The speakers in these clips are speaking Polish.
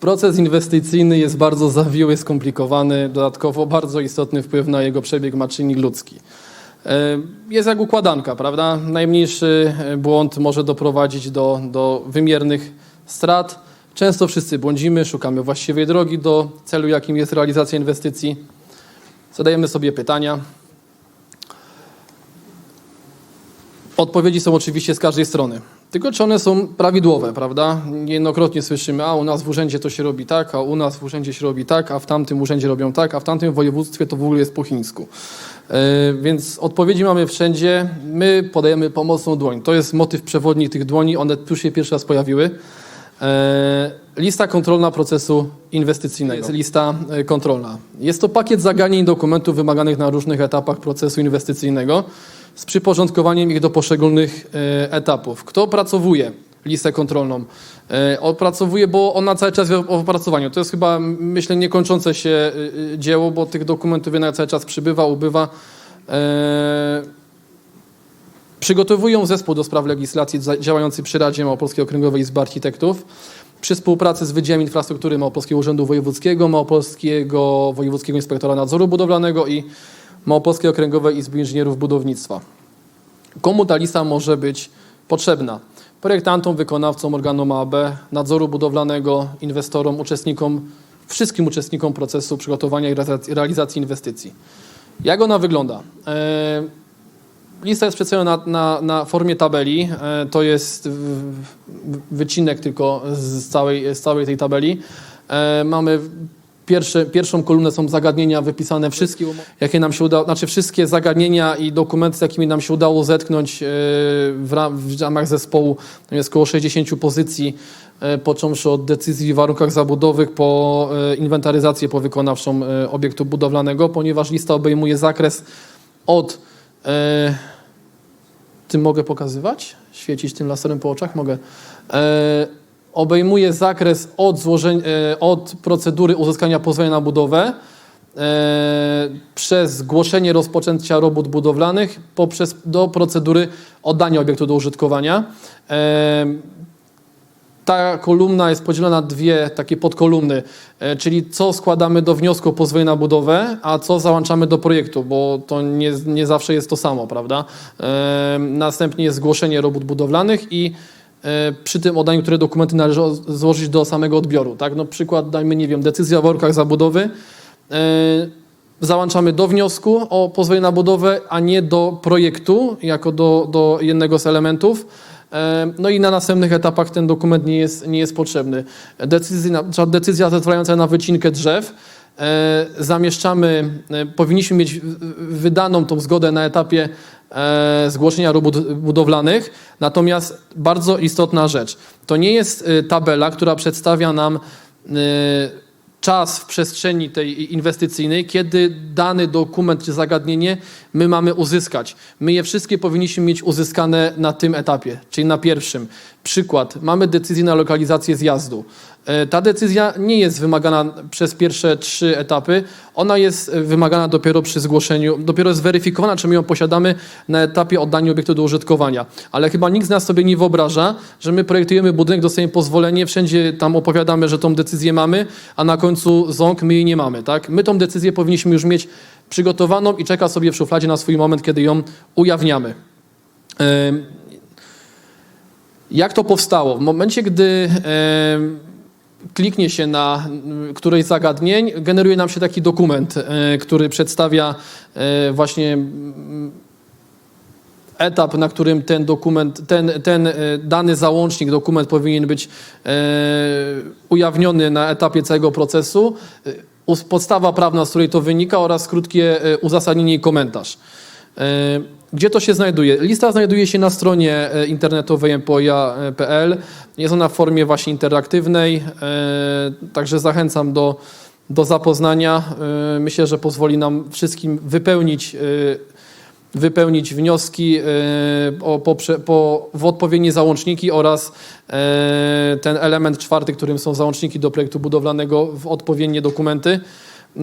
Proces inwestycyjny jest bardzo zawiły, skomplikowany, dodatkowo bardzo istotny wpływ na jego przebieg ma czynnik ludzki. E, Jest jak układanka, prawda? Najmniejszy e, błąd może doprowadzić do, do wymiernych strat. Często wszyscy błądzimy, szukamy właściwej drogi do celu, jakim jest realizacja inwestycji. Zadajemy sobie pytania. Odpowiedzi są oczywiście z każdej strony. Tylko czy one są prawidłowe, prawda? Niejednokrotnie słyszymy, a u nas w urzędzie to się robi tak, a u nas w urzędzie się robi tak, a w tamtym urzędzie robią tak, a w tamtym województwie to w ogóle jest po chińsku. E, Więc odpowiedzi mamy wszędzie. My podajemy pomocną dłoń. To jest motyw przewodni tych dłoni. One tu się pierwszy raz pojawiły. E, Lista kontrolna procesu inwestycyjnego. Jest lista e, kontrolna. Jest to pakiet zagadnień dokumentów wymaganych na różnych etapach procesu inwestycyjnego z przyporządkowaniem ich do poszczególnych e, etapów. Kto opracowuje listę kontrolną? E, Opracowuje, bo ona cały czas o opracowaniu. To jest chyba, myślę, niekończące się e, e, dzieło, bo tych dokumentów jednak cały czas przybywa, ubywa. E, Przygotowują zespół do spraw legislacji działający przy Radzie Małopolskiej Okręgowej Izby Architektów przy współpracy z Wydziałem Infrastruktury Małopolskiego Urzędu Wojewódzkiego, Małopolskiego Wojewódzkiego Inspektora Nadzoru Budowlanego i Małopolskiej Okręgowej Izby Inżynierów Budownictwa. Komu ta lista może być potrzebna? Projektantom, wykonawcom, organom AAB, nadzoru budowlanego, inwestorom, uczestnikom, wszystkim uczestnikom procesu przygotowania i realizacji- inwestycji. Jak ona wygląda? E, Lista jest przedstawiona na, na, na formie tabeli. E, To jest wycinek tylko z całej, z całej tej tabeli. E, Mamy pierwszą kolumnę są zagadnienia wypisane wszystkie, jakie nam się udało, znaczy wszystkie zagadnienia i dokumenty, z jakimi nam się udało zetknąć e, w, ram, w ramach zespołu. Tam jest około 60 pozycji, e, począwszy od decyzji w warunkach zabudowych po e, inwentaryzację powykonawczą obiektu budowlanego, ponieważ lista obejmuje zakres od tym mogę pokazywać? Świecić tym laserem po oczach? Mogę. Obejmuje zakres od, złożeń, e, od procedury uzyskania pozwolenia na budowę e, przez zgłoszenie rozpoczęcia robót budowlanych poprzez do procedury oddania obiektu do użytkowania. E, ta kolumna jest podzielona na dwie takie podkolumny, czyli co składamy do wniosku o pozwolenie na budowę, a co załączamy do projektu, bo to nie, nie zawsze jest to samo, prawda? Następnie jest zgłoszenie robót budowlanych i przy tym oddaniu, które dokumenty należy złożyć do samego odbioru. Tak? No przykład, dajmy, nie wiem, decyzja o warunkach zabudowy. E, Załączamy do wniosku o pozwolenie na budowę, a nie do projektu, jako do, do jednego z elementów. E, No i na następnych etapach ten dokument nie jest, nie jest potrzebny. Decyzja, decyzja zezwalająca na wycinkę drzew. E, Zamieszczamy, e, powinniśmy mieć wydaną tą zgodę na etapie e, zgłoszenia robót budowlanych. Natomiast bardzo istotna rzecz, to nie jest e, tabela, która przedstawia nam e, czas w przestrzeni tej inwestycyjnej, kiedy dany dokument czy zagadnienie my mamy uzyskać. My je wszystkie powinniśmy mieć uzyskane na tym etapie, czyli na pierwszym. Przykład, mamy decyzję na lokalizację zjazdu. E, Ta decyzja nie jest wymagana przez pierwsze trzy etapy, ona jest e, wymagana dopiero przy zgłoszeniu, dopiero jest weryfikowana, czy my ją posiadamy na etapie oddania obiektu do użytkowania. Ale chyba nikt z nas sobie nie wyobraża, że my projektujemy budynek, dostajemy pozwolenie, wszędzie tam opowiadamy, że tą decyzję mamy, a na końcu ząg my jej nie mamy. Tak? My tą decyzję powinniśmy już mieć przygotowaną i czeka sobie w szufladzie na swój moment, kiedy ją ujawniamy. Jak to powstało? W momencie, gdy kliknie się na mm, któreś zagadnień, generuje nam się taki dokument, e, który przedstawia e, właśnie mm, etap, na którym ten dokument, ten, ten e, dany załącznik, dokument powinien być ujawniony na etapie całego procesu. Podstawa prawna, z której to wynika oraz krótkie uzasadnienie i komentarz. Gdzie to się znajduje? Lista znajduje się na stronie e, internetowej mpoja.pl. Jest ona w formie właśnie interaktywnej, e, także zachęcam do, do zapoznania. E, Myślę, że pozwoli nam wszystkim wypełnić, wypełnić wnioski o, poprze, po, w odpowiednie załączniki oraz ten element czwarty, którym są załączniki do projektu budowlanego w odpowiednie dokumenty.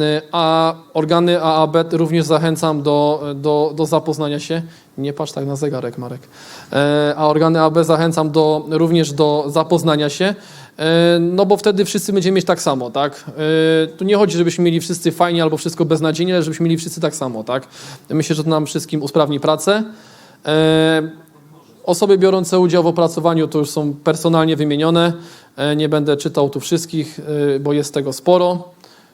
E, A organy AAB również zachęcam do, do, do zapoznania się. Nie patrz tak na zegarek, Marek. E, A organy AB zachęcam do, również do zapoznania się, e, no bo wtedy wszyscy będziemy mieć tak samo, tak? E, Tu nie chodzi, żebyśmy mieli wszyscy fajnie albo wszystko beznadziejnie, ale żebyśmy mieli wszyscy tak samo, tak? Myślę, że to nam wszystkim usprawni pracę. Osoby biorące udział w opracowaniu to już są personalnie wymienione. Nie będę czytał tu wszystkich, bo jest tego sporo.